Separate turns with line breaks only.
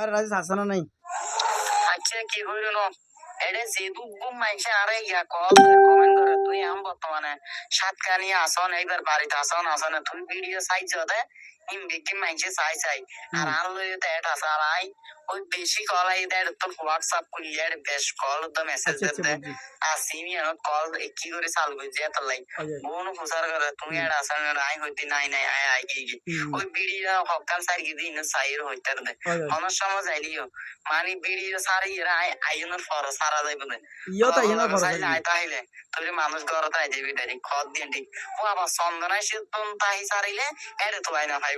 আর রাজেশ আছে নাই?
আচ্ছা কি হইল এটা যেহেতু মাইছে আরে ইয়া কল কমেন্ট করে, তুই আম বর্তমানে সাতকানি আসন একবার বাড়িতে আসন, আসনে তুই ভিডিও সাইজ হতে ইম বিকি মাইছে চাই চাই আর আর লই তো এটা সার ওই বেশি কল আই দেয় তো হোয়াটসঅ্যাপ কুলিয়ার বেশ কল তো মেসেজ দিতে আর কল কি করে চালু করছে এত লাই ফুসার করে তুমি আই হইতি নাই নাই আই আই দিন সাইর হইতার দে। সময় যাইলিও মানে ভিডিও সারি এরা আইনের ফর সারা যাইব না
ইয়ো
আই তাইলে তুই মানুষ তাই ডাইরি খদ ঠিক ও আবার চন্দনাই সে তুম তাই সারিলে এরে তো আইনা পাইব